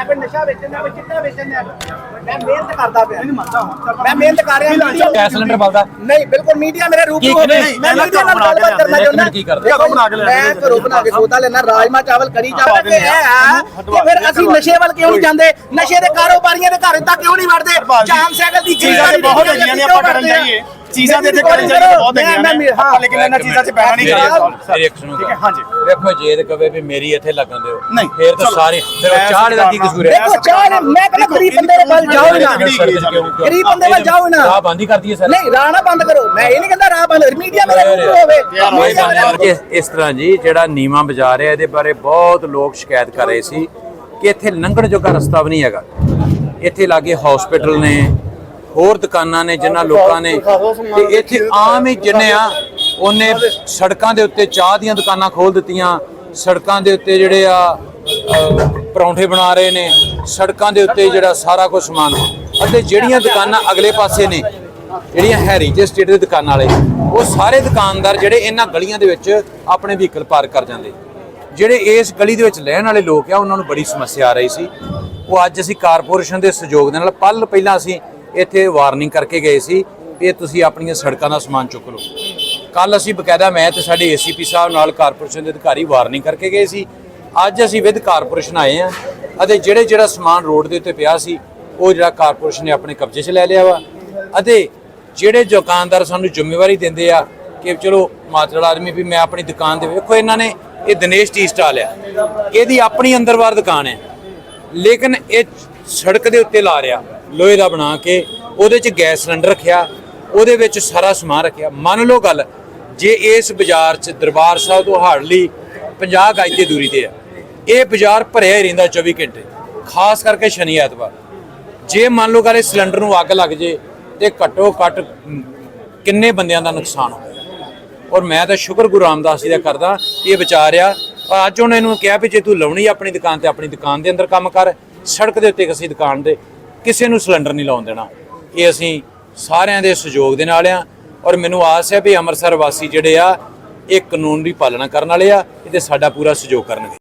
ਮੈਂ ਕੋਈ ਨਸ਼ਾ ਵੇਚਣਾ ਮੈਂ ਚਿੱਟਾ ਵੇਚਣਾ ਮੈਂ ਮਿਹਨਤ ਕਰਦਾ ਪਿਆ। ਮੈਂ ਮਿਹਨਤ ਕਰ ਰਿਹਾ। ਗੈਸ ਸਿਲੰਡਰ ਬਲਦਾ। ਨਹੀਂ ਬਿਲਕੁਲ ਮੀਡੀਆ ਮੇਰੇ ਰੂਪ ਕੀ ਨੂੰ ਹੋਵੇ ਨਹੀਂ, ਮੈਂ ਮੈਂ ਮੀਡੀਆ ਨਾਲ ਘਰੋਂ ਬਣਾ ਕੇ ਗੱਲਬਾਤ ਕਰਨਾ ਲਿਆਂਦੇ, ਚਾਹੁੰਦਾ। ਇੱਕ ਮਿੰਟ ਕੀ ਕਰਦੇ? ਘਰੋਂ ਬਣਾ ਕੇ ਲਿਆਂਦੇ। ਮੈਂ ਨੇ। ਘਰੋਂ ਬਣਾ ਕੇ ਸੋਦਾ ਲੈਣਾ ਰਾਜਮਾ ਚਾਵਲ ਕੜੀ ਚਾਵਲ ਤੇ ਇਹ ਆ ਕਿ ਫਿਰ ਅਸੀਂ ਨਸ਼ੇ ਵੱਲ ਕਿਉਂ ਨਹੀਂ ਜਾਂਦੇ? ਨਸ਼ੇ ਦੇ ਕਾਰੋਬਾਰੀਆਂ ਦੇ ਘਰ ਤੱਕ ਕਿਉਂ ਨਹੀਂ ਵੜਦੇ? ਚਾਮ ਸਾਈਕਲ ਦੀ ਚੀਜ਼ਾਂ ਬਹੁਤ ਹੈਗੀਆਂ ਨੇ ਆਪਾਂ ਕਰਨ ਜਾਈਏ। ਚੀਜ਼ਾਂ ਦੇ ਤੇ ਕਰਨ ਜਾਈਏ ਬਹੁਤ ਹੈਗੀਆਂ ਨੇ। ਆਪਾਂ ਲੇਕਿਨ ਇਹਨਾਂ ਚੀਜ਼ਾਂ 'ਚ ਪੈਣਾ ਨਹੀਂ ਚਾਹੀਦਾ ਠੀਕ ਹੈ, ਹਾਂਜੀ। ਵੇਖੋ ਜੇ ਤੇ ਕਵੇ ਵੀ ਮੇਰੀ ਇੱਥੇ ਲੱਗਣ ਦਿਓ ਨਹੀਂ, ਫੇਰ ਤਾਂ। ਸਾਰੇ ਫਿਰ ਉਹ ਚਾਹ ਦਾ ਕੀ ਕਸੂਰ ਹੈ? ਦੇਖੋ ਚਾਹ ਨੇ- ਮੈਂ ਕਹਿੰਦਾ ਗਰੀਬ ਬੰਦੇ ਦੇ ਵੱਲ ਜਾਓ ਨਾ। ਗਰੀਬ ਬੰਦੇ ਵੱਲ ਜਾਓ ਨਾ। ਚਾਹ ਬੰਦ ਹੀ ਕਰਦੀ ਹੈ ਸਰ। ਨਹੀਂ ਰਾਹ ਨਾ ਬੰਦ ਕਰੋ। ਮੈਂ ਇਹ ਨਹੀਂ ਕਹਿੰਦਾ ਰਾਹ ਬੰਦ ਮੀਡੀਆ ਮੇਰੇ ਹੋਵੇ। ਇਸ ਇਸ ਤਰ੍ਹਾਂ ਜੀ ਜਿਹੜਾ ਨੀਮਾ ਬਾਜ਼ਾਰ ਹੈ ਇਹਦੇ ਬਾਰੇ ਬਹੁਤ ਲੋਕ ਸ਼ਿਕਾਇਤ ਕਰ ਰਹੇ ਸੀ ਕਿ ਇੱਥੇ ਲੰਘਣ ਜੋਗਾ ਰਸਤਾ ਵੀ ਨਹੀਂ ਹੈਗਾ। ਇੱਥੇ ਲਾਗੇ ਹਸਪੀਟਲ ਨੇ ਹੋਰ ਦੁਕਾਨਾਂ ਨੇ, ਜਿਨ੍ਹਾਂ ਲੋਕਾਂ ਨੇ, ਤੇ ਇੱਥੇ ਆਮ ਹੀ ਜਿੰਨੇ ਆ, ਉਹਨੇ ਸੜਕਾਂ ਦੇ ਉੱਤੇ ਚਾਹ ਦੀਆਂ ਦੁਕਾਨਾਂ ਖੋਲ ਦਿੱਤੀਆਂ, ਸੜਕਾਂ ਦੇ ਉੱਤੇ ਜਿਹੜੇ ਆ ਪਰੌਂਠੇ ਬਣਾ ਰਹੇ ਨੇ, ਸੜਕਾਂ ਦੇ ਉੱਤੇ ਜਿਹੜਾ ਸਾਰਾ ਕੁਝ ਸਮਾਨ ਅਤੇ ਜਿਹੜੀਆਂ ਦੁਕਾਨਾਂ ਅਗਲੇ ਪਾਸੇ ਨੇ, ਜਿਹੜੀਆਂ ਹੈਰੀਟੇਜ ਸਟੇਟ ਦੇ ਦੁਕਾਨਾਂ ਵਾਲੇ, ਉਹ ਸਾਰੇ ਦੁਕਾਨਦਾਰ ਜਿਹੜੇ ਇਹਨਾਂ ਗਲੀਆਂ ਦੇ ਵਿੱਚ ਆਪਣੇ ਵਹੀਕਲ ਪਾਰਕ ਕਰ ਜਾਂਦੇ। ਜਿਹੜੇ ਇਸ ਗਲੀ ਦੇ ਵਿੱਚ ਰਹਿਣ ਵਾਲੇ ਲੋਕ ਆ, ਉਹਨਾਂ ਨੂੰ ਬੜੀ ਸਮੱਸਿਆ ਆ ਰਹੀ ਸੀ। ਉਹ ਅੱਜ ਅਸੀਂ ਕਾਰਪੋਰੇਸ਼ਨ ਦੇ ਸਹਿਯੋਗ ਦੇ ਨਾਲ ਪਲ ਪਹਿਲਾਂ ਅਸੀਂ ਇੱਥੇ ਵਾਰਨਿੰਗ ਕਰਕੇ ਗਏ ਸੀ ਵੀ ਇਹ ਤੁਸੀਂ ਆਪਣੀਆਂ ਸੜਕਾਂ ਦਾ ਸਮਾਨ ਚੁੱਕ ਲਓ। ਕੱਲ ਅਸੀਂ ਬਕਾਇਦਾ ਮੈਂ ਤੇ ਸਾਡੇ ਏਸੀਪੀ ਸਾਹਿਬ ਨਾਲ ਕਾਰਪੋਰੇਸ਼ਨ ਦੇ ਅਧਿਕਾਰੀ ਵਾਰਨਿੰਗ ਕਰਕੇ ਗਏ ਸੀ। ਅੱਜ ਅਸੀਂ ਵਿਦ ਕਾਰਪੋਰੇਸ਼ਨ ਆਏ ਆ ਅਤੇ ਜਿਹੜੇ ਜਿਹੜਾ ਸਮਾਨ ਰੋਡ ਦੇ ਉੱਤੇ ਪਿਆ ਸੀ, ਉਹ ਜਿਹੜਾ ਕਾਰਪੋਰੇਸ਼ਨ ਨੇ ਆਪਣੇ ਕਬਜ਼ੇ 'ਚ ਲੈ ਲਿਆ ਵਾ। ਅਤੇ ਜਿਹੜੇ ਦੁਕਾਨਦਾਰ ਸਾਨੂੰ ਜ਼ਿੰਮੇਵਾਰੀ ਦਿੰਦੇ ਆ ਕਿ ਚਲੋ ਮਾਤੜ ਆਦਮੀ ਵੀ ਮੈਂ ਆਪਣੀ ਦੁਕਾਨ ਦੇ ਵੇਖੋ, ਇਹਨਾਂ ਨੇ ਇਹ ਦਿਨੇਸ਼ ਟੀ ਸਟਾਲ ਆ। ਇਹਦੀ ਆਪਣੀ ਅੰਦਰਵਾਰ ਦੁਕਾਨ ਹੈ। ਲੇਕਿਨ ਇਹ ਸੜਕ ਦੇ ਉੱਤੇ ਲਾ ਰਿਹਾ। ਲੋਹੇ ਦਾ ਬਣਾ ਕੇ ਉਹਦੇ 'ਚ ਗੈਸ ਸਿਲੰਡਰ ਰੱਖਿਆ, ਉਹਦੇ ਵਿੱਚ ਸਾਰਾ ਸਮਾਨ ਰੱਖਿਆ। ਮੰਨ ਲਓ ਗੱਲ, ਜੇ ਇਸ ਬਾਜ਼ਾਰ 'ਚ ਦਰਬਾਰ ਸਾਹਿਬ ਤੋਂ ਹਾਰਡਲੀ 50 ਗਜ ਦੀ ਦੂਰੀ ਤੇ ਆ, ਇਹ ਬਾਜ਼ਾਰ ਭਰਿਆ ਹੀ ਰਹਿੰਦਾ 24 ਘੰਟੇ, ਖਾਸ ਕਰਕੇ ਸ਼ਨੀ ਐਤਵਾਰ। ਜੇ ਮੰਨ ਲਓ ਗੱਲ ਸਿਲੰਡਰ ਨੂੰ ਅੱਗ ਲੱਗ ਜੇ ਤੇ ਘੱਟੋ ਘੱਟ ਕਿੰਨੇ ਬੰਦਿਆਂ ਦਾ ਨੁਕਸਾਨ ਹੋਇਆ ਔਰ ਮੈਂ ਤਾਂ ਸ਼ੁਕਰ ਗੁਰੂ ਰਾਮਦਾਸ ਜੀ ਦਾ ਕਰਦਾ ਇਹ ਵਿਚਾਰਿਆ ਪਰ ਅੱਜ ਉਹਨੇ ਇਹਨੂੰ ਕਿਹਾ ਵੀ ਜੇ ਤੂੰ ਲਾਉਣੀ ਆਪਣੀ ਦੁਕਾਨ ਤੇ, ਆਪਣੀ ਦੁਕਾਨ ਦੇ ਅੰਦਰ ਕੰਮ ਕਰ, ਸੜਕ ਦੇ ਉੱਤੇ ਕਿਸੇ ਦੁਕਾਨ ਦੇ ਕਿਸੇ ਨੂੰ ਸਿਲੰਡਰ ਨਹੀਂ ਲਾਉਣ ਦੇਣਾ। ਇਹ ਅਸੀਂ ਸਾਰਿਆਂ ਦੇ ਸਹਿਯੋਗ ਦੇ ਨਾਲ ਆ ਔਰ ਮੈਨੂੰ ਆਸ ਹੈ ਵੀ ਅੰਮ੍ਰਿਤਸਰ ਵਾਸੀ ਜਿਹੜੇ ਆ, ਇਹ ਕਾਨੂੰਨ ਦੀ ਪਾਲਣਾ ਕਰਨ ਵਾਲੇ ਆ, ਇਹਦੇ ਸਾਡਾ ਪੂਰਾ ਸਹਿਯੋਗ ਕਰਨਗੇ।